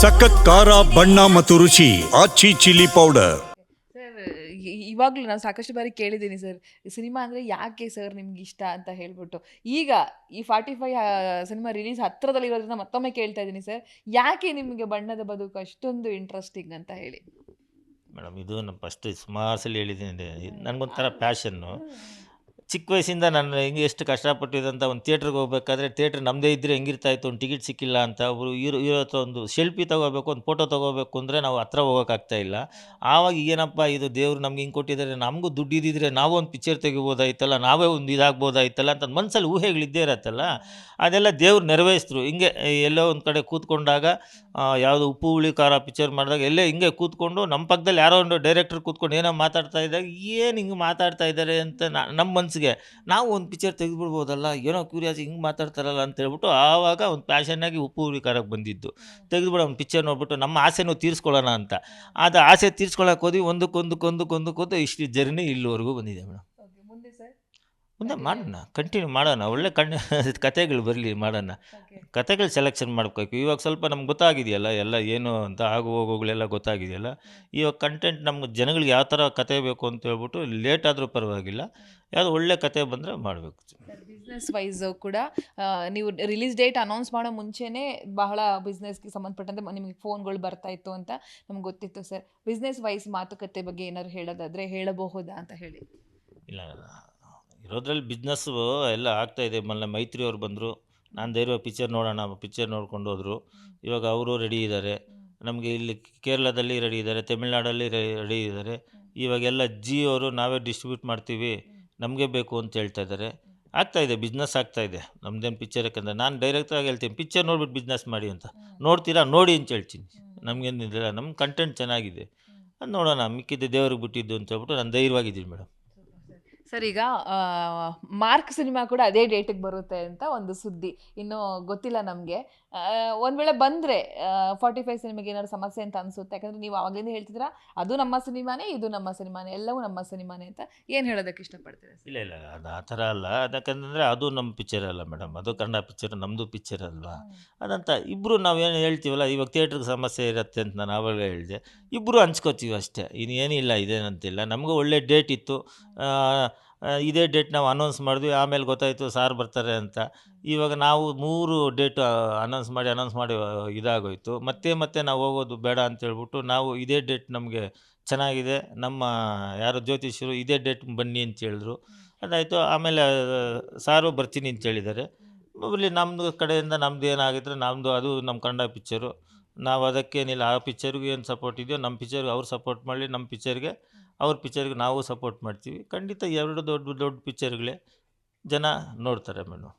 ಸಖತ್ ಖಾರ ಬಣ್ಣ ಮತ್ತು ರುಚಿ ಆಚಿ ಚಿಲ್ಲಿ ಪೌಡರ್. ಸರ್ ಇವಾಗಲೂ ನಾನು ಸಾಕಷ್ಟು ಬಾರಿ ಕೇಳಿದ್ದೀನಿ ಸರ್. ಸಿನಿಮಾ ಅಂದರೆ ಯಾಕೆ ಸರ್ ನಿಮ್ಗೆ ಇಷ್ಟ ಅಂತ ಹೇಳ್ಬಿಟ್ಟು. ಈಗ ಈ ಫಾರ್ಟಿ ಫೈ ಸಿನಿಮಾ ರಿಲೀಸ್ ಹತ್ರದಲ್ಲಿರೋದ್ರಿಂದ ಮತ್ತೊಮ್ಮೆ ಕೇಳ್ತಾ ಇದ್ದೀನಿ ಸರ್. ಯಾಕೆ ನಿಮಗೆ ಬಣ್ಣದ ಬದುಕು ಅಷ್ಟೊಂದು ಇಂಟ್ರೆಸ್ಟಿಂಗ್ ಅಂತ ಹೇಳಿ? ಮೇಡಮ್ ಇದು ನಾನು ಫಸ್ಟ್ ಸುಮಾರು ಸಲ ಹೇಳಿದ್ದೀನಿ ನನಗೊಂಥರ ಪ್ಯಾಷನ್ನು ಚಿಕ್ಕ ವಯಸ್ಸಿಂದ ನಾನು ಹೆಂಗೆ ಎಷ್ಟು ಕಷ್ಟಪಟ್ಟಿದ್ದಂಥ ಒಂದು ಥಿಯೇಟ್ರಿಗೆ ಹೋಗ್ಬೇಕಾದ್ರೆ ಥಿಯೇಟ್ರ್ ನಮ್ಮದೇ ಇದ್ದರೆ ಹೆಂಗಿರ್ತಾ ಇತ್ತು, ಒಂದು ಟಿಕೆಟ್ ಸಿಕ್ಕಿಲ್ಲ ಅಂತ ಒಬ್ಬರು ಇರೋ ಇರೋ ಹತ್ರ ಒಂದು ಸೆಲ್ಫಿ ತೊಗೋಬೇಕು, ಒಂದು ಫೋಟೋ ತೊಗೋಬೇಕು ಅಂದರೆ ನಾವು ಹತ್ರ ಹೋಗೋಕ್ಕಾಗ್ತಾ ಇಲ್ಲ. ಆವಾಗ ಏನಪ್ಪ ಇದು ದೇವರು ನಮ್ಗೆ ಹಿಂಗೆ ಕೊಟ್ಟಿದ್ದಾರೆ, ನಮಗೂ ದುಡ್ಡು ಇದ್ದಿದ್ರೆ ನಾವು ಒಂದು ಪಿಕ್ಚರ್ ತೆಗಿಬೋದಾಯ್ತಲ್ಲ, ನಾವೇ ಒಂದು ಇದಾಗ್ಬೋದಾಯ್ತಲ್ಲ ಅಂತ ಮನಸ್ಸಲ್ಲಿ ಊಹೆಗಳಿದ್ದೇ ಇರತ್ತಲ್ಲ. ಅದೆಲ್ಲ ದೇವ್ರು ನೆರವೇರಿಸಿದ್ರು. ಹಿಂಗೆ ಎಲ್ಲೋ ಒಂದು ಕಡೆ ಕೂತ್ಕೊಂಡಾಗ ಯಾವುದು ಉಪ್ಪು, ಹುಳಿ, ಖಾರ ಪಿಕ್ಚರ್ ಮಾಡಿದಾಗ ಎಲ್ಲೇ ಹಿಂಗೆ ಕೂತ್ಕೊಂಡು ನಮ್ಮ ಪಕ್ಕದಲ್ಲಿ ಯಾರೋ ಒಂದು ಡೈರೆಕ್ಟರ್ ಕೂತ್ಕೊಂಡು ಏನೋ ಮಾತಾಡ್ತಾ ಇದ್ದಾಗ, ಏನು ಹಿಂಗೆ ಮಾತಾಡ್ತಾ ಇದ್ದಾರೆ? ಅಂತ ನಮ್ಮ ನಮ್ಮ ಮನಸ್ಸಿಗೆ ನಾವು ಒಂದು ಪಿಕ್ಚರ್ ತೆಗೆದುಬಿಡ್ಬೋದಲ್ಲ? ಏನೋ ಕ್ಯೂರಿಯಾಸಿ ಹಿಂಗೆ ಮಾತಾಡ್ತಾರಲ್ಲ ಅಂತ ಹೇಳ್ಬಿಟ್ಟು ಆವಾಗ ಒಂದು ಪ್ಯಾಷನ್ನಾಗಿ ಉಪ್ಪು ಹುರಿಕಾರಕ್ಕೆ ಬಂದಿದ್ದು. ತೆಗೆದುಬಿಡ ಒಂದು ಪಿಕ್ಚರ್ ನೋಡ್ಬಿಟ್ಟು ನಮ್ಮ ಆಸೆನೂ ತೀರಿಸ್ಕೊಳ್ಳೋಣ ಅಂತ. ಅದು ಆಸೆ ತೀರಿಸ್ಕೊಳ್ಳೋಕೆ ಹೋದ್ವಿ ಒಂದಕ್ಕೊಂದಕ್ಕೊಂದಕ್ಕೊಂದಕ್ಕೊಂದು ಇಷ್ಟು ಜರ್ನಿ ಇಲ್ಲಿವರೆಗೂ ಬಂದಿದೆ ಮೇಡಮ್. ಮುಂದೆ ಮಾಡೋಣ ಕಂಟಿನ್ಯೂ ಮಾಡೋಣ. ಒಳ್ಳೆ ಕಣ್ ಕತೆಗಳು ಬರಲಿ ಮಾಡೋಣ. ಕತೆಗಳು ಸೆಲೆಕ್ಷನ್ ಮಾಡ್ಕೋಬೇಕು ಇವಾಗ ಸ್ವಲ್ಪ ನಮ್ಗೆ ಗೊತ್ತಾಗಿದೆಯಲ್ಲ ಎಲ್ಲ ಏನು ಅಂತ ಆಗು ಹೋಗುಗಳೆಲ್ಲ ಗೊತ್ತಾಗಿದೆಯಲ್ಲ. ಇವಾಗ ಕಂಟೆಂಟ್ ನಮ್ಗೆ ಜನಗಳಿಗೆ ಯಾವ ಥರ ಕತೆ ಬೇಕು ಅಂತ ಹೇಳ್ಬಿಟ್ಟು ಲೇಟ್ ಆದರೂ ಪರವಾಗಿಲ್ಲ. ಯಾವುದು ಒಳ್ಳೆ ಕತೆ ಬಂದರೆ ಮಾಡಬೇಕು. ಬಿಸ್ನೆಸ್ ವೈಸ್ ಕೂಡ ನೀವು ರಿಲೀಸ್ ಡೇಟ್ ಅನೌನ್ಸ್ ಮಾಡೋ ಮುಂಚೆನೇ ಬಹಳ ಬಿಸ್ನೆಸ್ಗೆ ಸಂಬಂಧಪಟ್ಟಂತೆ ನಿಮಗೆ ಫೋನ್ಗಳು ಬರ್ತಾ ಇತ್ತು ಅಂತ ನಮ್ಗೆ ಗೊತ್ತಿತ್ತು ಸರ್ ಬಿಸ್ನೆಸ್ ವೈಸ್ ಮಾತುಕತೆ ಬಗ್ಗೆ ಏನಾದ್ರು ಹೇಳೋದಾದ್ರೆ ಹೇಳಬಹುದಾ ಅಂತ ಹೇಳಿ. ಇಲ್ಲ. ಇರೋದ್ರಲ್ಲಿ ಬಿಸ್ನೆಸ್ಸು ಎಲ್ಲ ಆಗ್ತಾಯಿದೆ ಮೊನ್ನೆ ಮೈತ್ರಿ ಅವ್ರು ಬಂದರು. ನಾನು ಧೈರ್ಯ ಪಿಕ್ಚರ್ ನೋಡೋಣ ಪಿಕ್ಚರ್ ನೋಡ್ಕೊಂಡು ಹೋದರು. ಇವಾಗ ಅವರು ರೆಡಿ ಇದ್ದಾರೆ ನಮಗೆ ಇಲ್ಲಿ ಕೇರಳದಲ್ಲಿ ರೆಡಿ ಇದ್ದಾರೆ ತಮಿಳ್ನಾಡಲ್ಲಿ ರೆಡಿ ಇದ್ದಾರೆ ಇವಾಗೆಲ್ಲ ಅವರು ನಾವೇ ಡಿಸ್ಟ್ರಿಬ್ಯೂಟ್ ಮಾಡ್ತೀವಿ. ನಮಗೆ ಬೇಕು ಅಂತ ಹೇಳ್ತಾ ಇದ್ದಾರೆ ಆಗ್ತಾ ಇದೆ ಬಿಸ್ನೆಸ್ ಆಗ್ತಾ ಇದೆ. ನಮ್ದೇನು ಪಿಕ್ಚರ್ ಯಾಕಂದರೆ ನಾನು ಡೈರೆಕ್ಟಾಗಿ ಹೇಳ್ತೀನಿ ಪಿಕ್ಚರ್ ನೋಡ್ಬಿಟ್ಟು ಬಿಸ್ನೆಸ್ ಮಾಡಿ ಅಂತ. ನೋಡ್ತೀರಾ, ನೋಡಿ ಅಂತ ಹೇಳ್ತೀನಿ. ನಮಗೇನಿಲ್ಲ ನಮ್ಮ ಕಂಟೆಂಟ್ ಚೆನ್ನಾಗಿದೆ. ಅದು ನೋಡೋಣ, ಮಿಕ್ಕಿದ್ದು ದೇವ್ರಿಗೆ ಬಿಟ್ಟಿದ್ದು ಅಂತ ಹೇಳ್ಬಿಟ್ಟು ನಾನು ಧೈರ್ಯವಾಗಿದ್ದೀನಿ ಮೇಡಮ್. ಸರ್ ಈಗ ಮಾರ್ಕ್ ಸಿನಿಮಾ ಕೂಡ ಅದೇ ಡೇಟಿಗೆ ಬರುತ್ತೆ ಅಂತ ಒಂದು ಸುದ್ದಿ ಇನ್ನು ಗೊತ್ತಿಲ್ಲ ನಮಗೆ. ಒಂದು ವೇಳೆ ಬಂದರೆ ಫಾರ್ಟಿ ಫೈವ್ ಸಿನಿಮಾಗೆ ಏನಾದ್ರು ಸಮಸ್ಯೆ ಅಂತ ಅನಿಸುತ್ತೆ? ಯಾಕಂದರೆ ನೀವು ಆವಾಗಲಿಂದ ಹೇಳ್ತಿದ್ದೀರಾ ಅದು ನಮ್ಮ ಸಿನಿಮಾನೇ ಇದು ನಮ್ಮ ಸಿನಿಮಾನೇ ಎಲ್ಲವೂ ನಮ್ಮ ಸಿನಿಮಾನೇ ಅಂತ ಏನು ಹೇಳೋದಕ್ಕೆ ಇಷ್ಟಪಡ್ತೀರಾ ಇಲ್ಲ ಇಲ್ಲ ಅದು ಆ ಥರ ಅಲ್ಲ. ಯಾಕಂತಂದರೆ ಅದು ನಮ್ಮ ಪಿಕ್ಚರ್ ಅಲ್ಲ ಮೇಡಮ್ ಅದು ಕನ್ನಡ ಪಿಕ್ಚರ್ ನಮ್ಮದು ಪಿಕ್ಚರ್ ಅಲ್ವಾ? ಅದಂತ ಇಬ್ಬರು ಏನು ಹೇಳ್ತೀವಲ್ಲ ಇವಾಗ ಥಿಯೇಟ್ರಿಗೆ ಸಮಸ್ಯೆ ಇರುತ್ತೆ ಅಂತ ನಾನು ಆವಾಗ ಹೇಳಿದೆ. ಇಬ್ಬರು ಹಂಚ್ಕೋತೀವಿ ಅಷ್ಟೇ. ಇನ್ನೇನಿಲ್ಲ ಇದೇನಂತಿಲ್ಲ. ನಮಗೂ ಒಳ್ಳೆ ಡೇಟ್ ಇತ್ತು. ಇದೇ ಡೇಟ್ ನಾವು ಅನೌನ್ಸ್ ಮಾಡಿದ್ವಿ, ಆಮೇಲೆ ಗೊತ್ತಾಯಿತು ಸಾರ್ ಬರ್ತಾರೆ ಅಂತ. ಇವಾಗ ನಾವು ಮೂರು ಡೇಟ್ ಅನೌನ್ಸ್ ಮಾಡಿ ಅನೌನ್ಸ್ ಮಾಡಿ ಇದಾಗೋಯಿತು. ಮತ್ತೆ ಮತ್ತೆ ನಾವು ಹೋಗೋದು ಬೇಡ ಅಂತ ಹೇಳ್ಬಿಟ್ಟು ನಾವು ಇದೇ ಡೇಟ್ ನಮಗೆ ಚೆನ್ನಾಗಿದೆ, ನಮ್ಮ ಯಾರು ಜ್ಯೋತಿಷರು ಇದೇ ಡೇಟ್ ಬನ್ನಿ ಅಂತ ಹೇಳಿದ್ರು. ಅದಾಯಿತು, ಆಮೇಲೆ ಸಾರು ಬರ್ತೀನಿ ಅಂತ ಹೇಳಿದ್ದಾರೆ. ಇಲ್ಲಿ ನಮ್ಮದು ಕಡೆಯಿಂದ ನಮ್ಮದು ಏನಾಗಿದ್ರೆ ನಮ್ಮದು ಅದು ನಮ್ಮ ಕನ್ನಡ ಪಿಕ್ಚರು ನಾವು ಅದಕ್ಕೇನಿಲ್ಲ, ಆ ಪಿಕ್ಚರ್ಗೂ ಏನು ಸಪೋರ್ಟ್ ಇದೆಯೋ ನಮ್ಮ ಪಿಕ್ಚರ್ಗೆ ಅವ್ರು ಸಪೋರ್ಟ್ ಮಾಡಲಿ ನಮ್ಮ ಪಿಕ್ಚರ್ಗೆ ಅವ್ರ ಪಿಕ್ಚರ್ಗೆ ನಾವು ಸಪೋರ್ಟ್ ಮಾಡ್ತೀವಿ. ಖಂಡಿತ ಎರಡು ದೊಡ್ಡ ದೊಡ್ಡ ಪಿಕ್ಚರ್ಗಳೇ ಜನ ನೋಡ್ತಾರೆ ಮೇಡಮ್